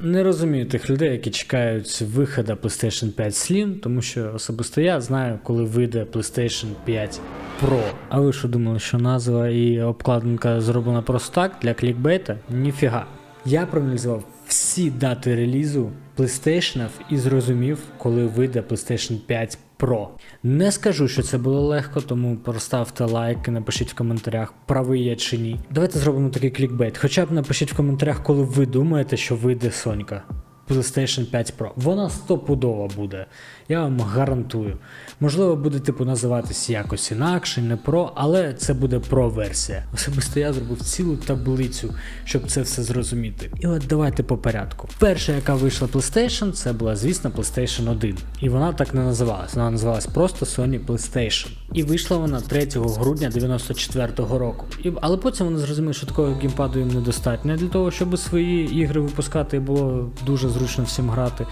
Не розумію тих людей, які чекають виходу PlayStation 5 Slim, тому що особисто я знаю, коли вийде PlayStation 5 Pro. А ви що думали, що назва і обкладинка зроблена просто так для клікбейта? Ніфіга. Я проаналізував всі дати релізу PlayStation і зрозумів, коли вийде PlayStation 5 Pro. Не скажу, що це було легко, тому проставте лайк і напишіть в коментарях, правий я чи ні. Давайте зробимо такий клікбейт. Хоча б напишіть в коментарях, коли ви думаєте, що вийде Сонька. PlayStation 5 Pro. Вона стопудова буде. Я вам гарантую. Можливо, буде типу називатись якось інакше, не Pro, але це буде Pro версія. Особисто я зробив цілу таблицю, щоб це все зрозуміти. І от давайте по порядку. Перша, яка вийшла PlayStation, це була, звісно, PlayStation 1. І вона так не називалась. Вона називалась просто Sony PlayStation. І вийшла вона 3 грудня 94-го року. І, але потім вони зрозуміли, що такого геймпаду їм недостатньо для того, щоб свої ігри випускати і було дуже зручно всім грати.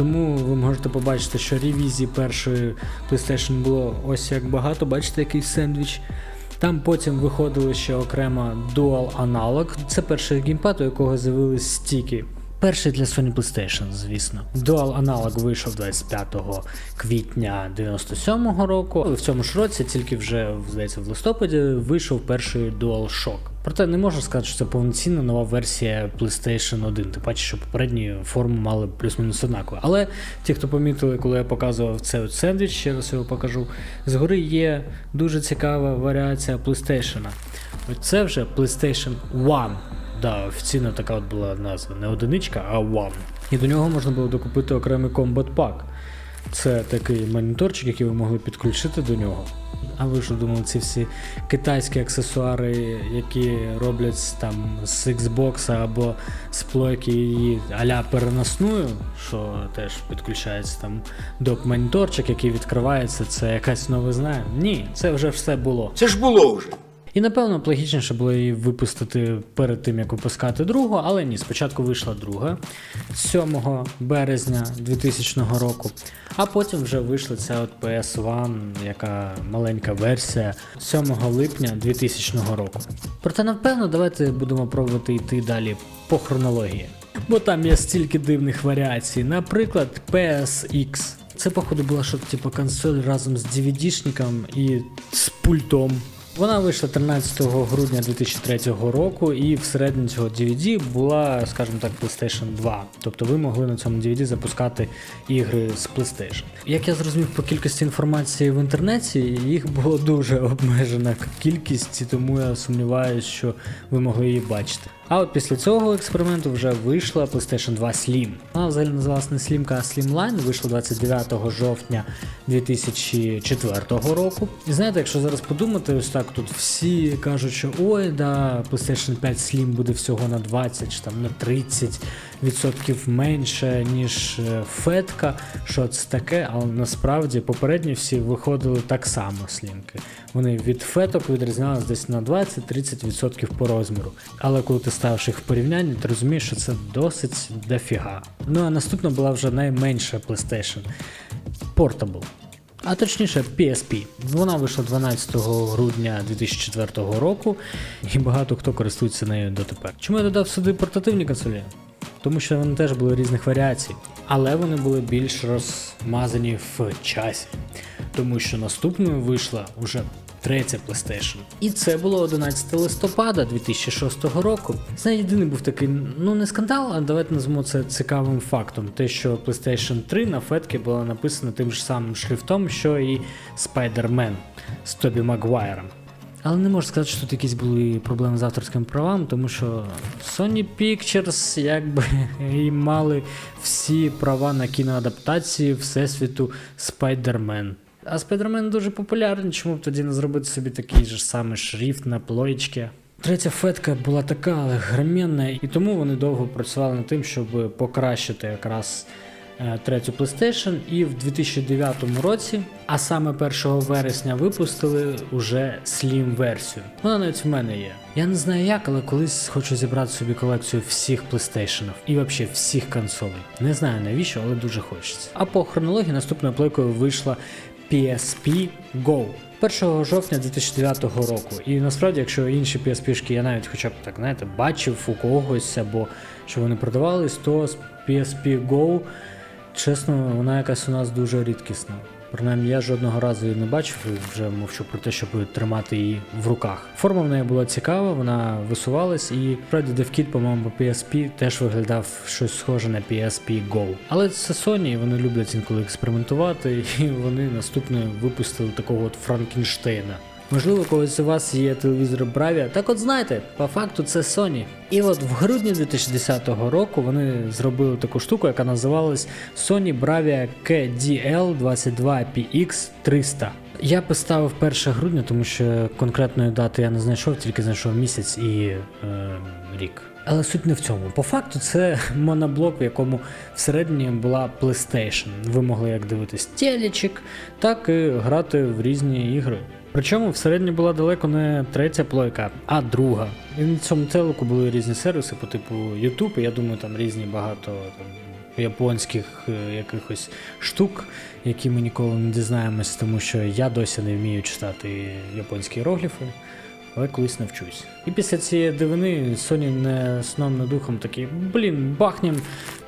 Тому ви можете побачити, що ревізії першої PlayStation було ось як багато, бачите, який сендвіч. Там потім виходили ще окремо Dual Analog. Це перший геймпад, у якого з'явились стіки. Перший для Sony PlayStation, звісно. Dual Analog вийшов 25 квітня 97-го року. Але в цьому ж році, тільки вже здається, в листопаді, вийшов перший DualShock. Проте не можу сказати, що це повноцінна нова версія PlayStation 1, тим паче, що попередні форми мали плюс-мінус однакові. Але ті, хто помітили, коли я показував цей сендвіч, ще раз його покажу. Згори є дуже цікава варіація PlayStation. Це вже PlayStation One. Да, офіційно така от була назва. Не одиничка, а One. І до нього можна було докупити окремий Combat Pack. Це такий моніторчик, який ви могли підключити до нього. А ви що думали, ці всі китайські аксесуари, які роблять там з Xbox або з плойки її а-ля переносною, що теж підключається там доп-моніторчик, який відкривається, це якась новизна? Ні, це вже все було. Це ж було вже. І напевно б логічніше було її випустити перед тим, як випускати другу, але ні, спочатку вийшла друга 7 березня 2000 року, а потім вже вийшла ця от PS1, яка маленька версія 7 липня 2000 року. Проте, напевно, давайте будемо пробувати йти далі по хронології. Бо там є стільки дивних варіацій, наприклад, PSX. Це, походу, була що типу консоль разом з DVD-шником і з пультом. Вона вийшла 13 грудня 2003 року, і всередині цього DVD була, скажімо так, PlayStation 2. Тобто ви могли на цьому DVD запускати ігри з PlayStation. Як я зрозумів по кількості інформації в інтернеті, їх було дуже обмежена кількість, тому я сумніваюся, що ви могли її бачити. А от після цього експерименту вже вийшла PlayStation 2 Slim. Вона взагалі називалась не Slim, а Slimline, вийшла 29 жовтня 2004 року. І знаєте, якщо зараз подумати, ось так тут всі кажуть, що ой, да, PlayStation 5 Slim буде всього на 20 чи там на 30 відсотків менше, ніж е, фетка. Що це таке? Але насправді попередні всі виходили так само слімки. Вони від феток відрізнялись десь на 20-30% по розміру. Але коли ти ставиш їх в порівнянні, ти розумієш, що це досить дофіга. Ну а наступна була вже найменша PlayStation Portable. А точніше PSP. Вона вийшла 12 грудня 2004 року, і багато хто користується нею дотепер. Чому я додав сюди портативні консолі? Тому що вони теж були різних варіацій, але вони були більш розмазані в часі. Тому що наступною вийшла уже третя PlayStation. І це було 11 листопада 2006 року. Це єдиний був такий, ну не скандал, а давайте назвемо це цікавим фактом. Те, що PlayStation 3 на фетки було написано тим ж самим шрифтом, що і Spider-Man з Тобі Магуайром. Але не можу сказати, що тут якісь були проблеми з авторським правам, тому що Sony Pictures якби і мали всі права на кіноадаптації Всесвіту Spider-Man. А Spider-Man дуже популярний, чому б тоді не зробити собі такий же самий шрифт на плоєчки. Третя фетка була така громінна, і тому вони довго працювали над тим, щоб покращити якраз е, третю PlayStation. І в 2009 році, а саме 1 вересня, випустили уже Slim версію. Вона навіть в мене є. Я не знаю як, але колись хочу зібрати собі колекцію всіх PlayStation і взагалі всіх консолей. Не знаю навіщо, але дуже хочеться. А по хронології наступною плейкою вийшла PSP Go. 1 жовтня 2009 року. І насправді, якщо інші PSP-шки я навіть хоча б так знаєте, бачив у когось або що вони продавались, то PSP Go, чесно, вона якась у нас дуже рідкісна. Принаймні, я жодного разу її не бачив, вже мовчу про те, щоб тримати її в руках. Форма в неї була цікава, вона висувалась, і справді девкіт, по-моєму, по PSP теж виглядав щось схоже на PSP Go. Але це Sony, вони люблять інколи експериментувати, і вони наступною випустили такого от Франкенштейна. Можливо, у когось у вас є телевізор Bravia. Так от знаєте, по факту це Sony. І от в грудні 2010 року вони зробили таку штуку, яка називалась Sony Bravia KDL22PX 300. Я поставив 1 грудня, тому що конкретної дати я не знайшов, тільки знайшов місяць і е, рік. Але суть не в цьому. По факту це моноблок, в якому всередині була PlayStation. Ви могли як дивитись телечик, так і грати в різні ігри. Причому в всередині була далеко не третя плойка, а друга. І на цьому телеку були різні сервіси по типу YouTube, і я думаю, там різні багато там, японських е, якихось штук, які ми ніколи не дізнаємось, тому що я досі не вмію читати японські іерогліфи, але колись навчусь. І після цієї дивини Sony не сном не духом такий, блін, бахнем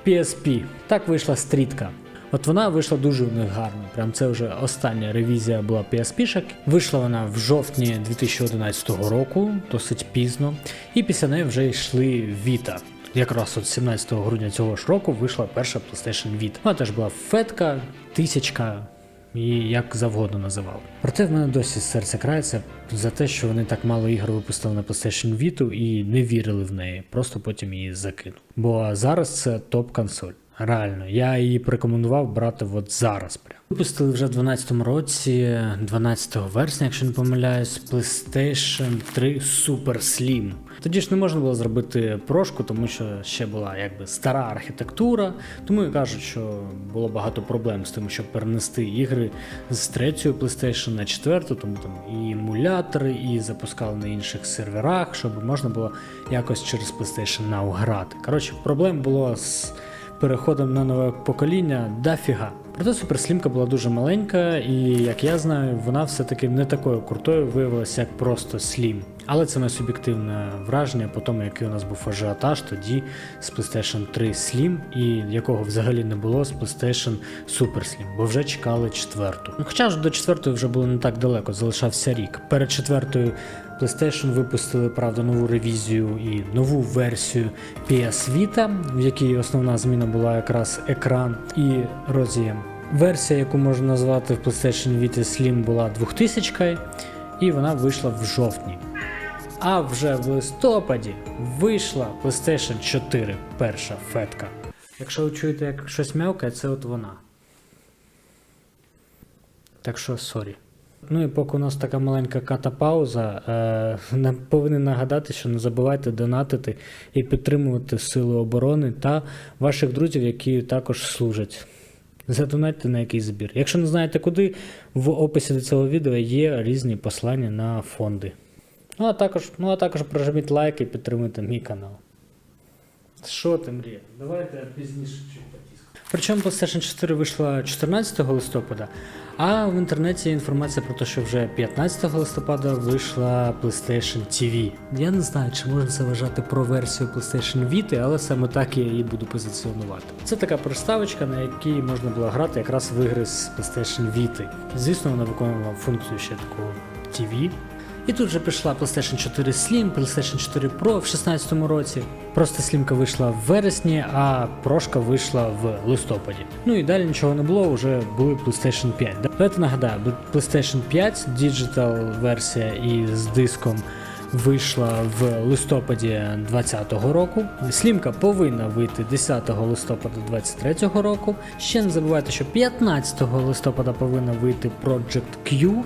PSP. Так вийшла стрітка. От вона вийшла дуже у них гарно. Прям це вже остання ревізія була PSP-шок. Вийшла вона в жовтні 2011 року, досить пізно. І після неї вже йшли Vita. Якраз от 17 грудня цього ж року вийшла перша PlayStation Vita. Вона теж була фетка, тисячка. Її як завгодно називали. Проте в мене досі серце крається за те, що вони так мало ігор випустили на PlayStation Vita і не вірили в неї, просто потім її закинув. Бо зараз це топ-консоль. Реально, я її порекомендував брати от зараз. Прям. Випустили вже в 12 році, 12 вересня, якщо не помиляюсь, PlayStation 3 Super Slim. Тоді ж не можна було зробити прошку, тому що ще була якби стара архітектура. Тому і кажуть, що було багато проблем з тим, щоб перенести ігри з третьої PlayStation на четверту, тому там і емулятори, і запускали на інших серверах, щоб можна було якось через PlayStation Now грати. Коротше, проблем було з переходом на нове покоління дофіга. Проте суперслімка була дуже маленька, і як я знаю, вона все-таки не такою крутою виявилася, як просто слім. Але це моє суб'єктивне враження по тому, який у нас був ажіотаж тоді з PlayStation 3 Slim, і якого взагалі не було з PlayStation Super Slim, бо вже чекали четверту. Ну, хоча ж до четвертої вже було не так далеко, залишався рік. Перед четвертою PlayStation випустили, правда, нову ревізію і нову версію PS Vita, в якій основна зміна була якраз екран і роз'єм. Версія, яку можна назвати в PlayStation Vita Slim, була 2000 і вона вийшла в жовтні. А вже в листопаді вийшла PlayStation 4, перша фетка. Якщо ви чуєте, як щось м'явкає, це от вона. Так що сорі. Ну і поки у нас така маленька ката-пауза, е, повинен нагадати, що не забувайте донатити і підтримувати Сили оборони та ваших друзів, які також служать. Задонатьте на якийсь збір. Якщо не знаєте куди, в описі до цього відео є різні послання на фонди. Ну а також, ну, а також прожміть лайк і підтримуйте мій канал. Що ти, мрія? Давайте пізніше чуть потискаю. Причому PlayStation 4 вийшла 14 листопада, а в інтернеті є інформація про те, що вже 15 листопада вийшла PlayStation TV. Я не знаю, чи можна це вважати про версію PlayStation Vita, але саме так я її буду позиціонувати. Це така приставочка, на якій можна було грати якраз в ігри з PlayStation Vita. Звісно, вона виконувала функцію ще такого TV. І тут же пішла PlayStation 4 Slim, PlayStation 4 Pro в 16 році. Просто слімка вийшла в вересні, а прошка вийшла в листопаді. Ну і далі нічого не було, вже були PlayStation 5. Давайте нагадаю, PlayStation 5 Digital версія і з диском вийшла в листопаді 2020 року. Слімка повинна вийти 10 листопада 2023 року. Ще не забувайте, що 15 листопада повинна вийти Project Q.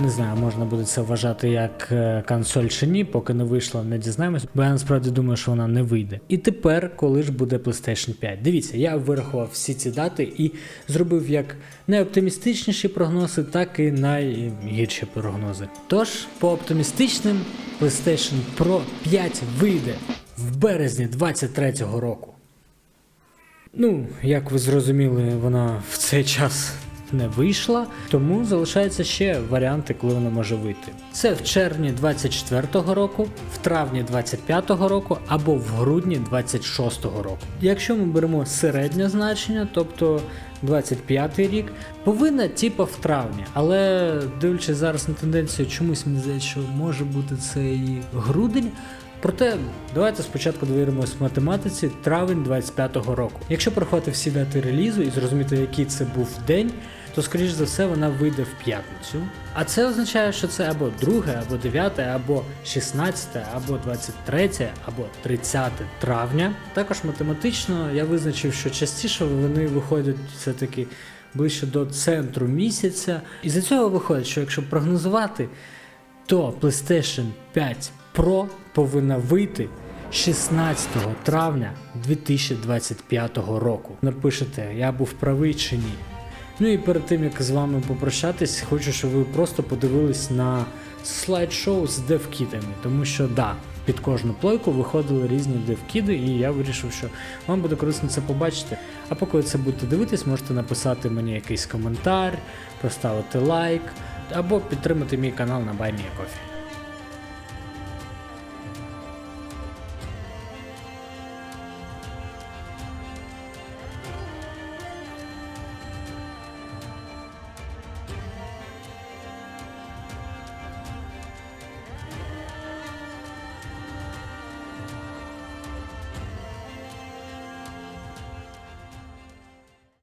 Не знаю, можна буде це вважати як е, консоль чи ні, поки не вийшла, не дізнаємось, бо я насправді думаю, що вона не вийде. І тепер, коли ж буде PlayStation 5. Дивіться, я вирахував всі ці дати і зробив як найоптимістичніші прогнози, так і найгірші прогнози. Тож, по оптимістичним, PlayStation Pro 5 вийде в березні 2023 року. Ну, як ви зрозуміли, вона в цей час не вийшла, тому залишаються ще варіанти, коли вона може вийти. Це в червні 24-го року, в травні 25-го року або в грудні 26-го року. Якщо ми беремо середнє значення, тобто 25-й рік, повинна типа в травні, але дивлячись зараз на тенденцію, чомусь мені здається, що може бути це і грудень. Проте давайте спочатку довіримось математиці травень 25-го року. Якщо порахувати всі дати релізу і зрозуміти, який це був день, то скоріш за все вона вийде в п'ятницю. А це означає, що це або 2, або 9, або 16, або 23, або 30 травня. Також математично я визначив, що частіше вони виходять все-таки ближче до центру місяця. І з цього виходить, що якщо прогнозувати, то PlayStation 5 Pro повинна вийти 16 травня 2025 року. Напишете, я був правий чи ні. Ну і перед тим як з вами попрощатись, хочу, щоб ви просто подивились на слайд-шоу з девкідами, тому що да, під кожну плойку виходили різні девкіди, і я вирішив, що вам буде корисно це побачити. А поки це будете дивитись, можете написати мені якийсь коментар, поставити лайк або підтримати мій канал на BuyMeACoffee.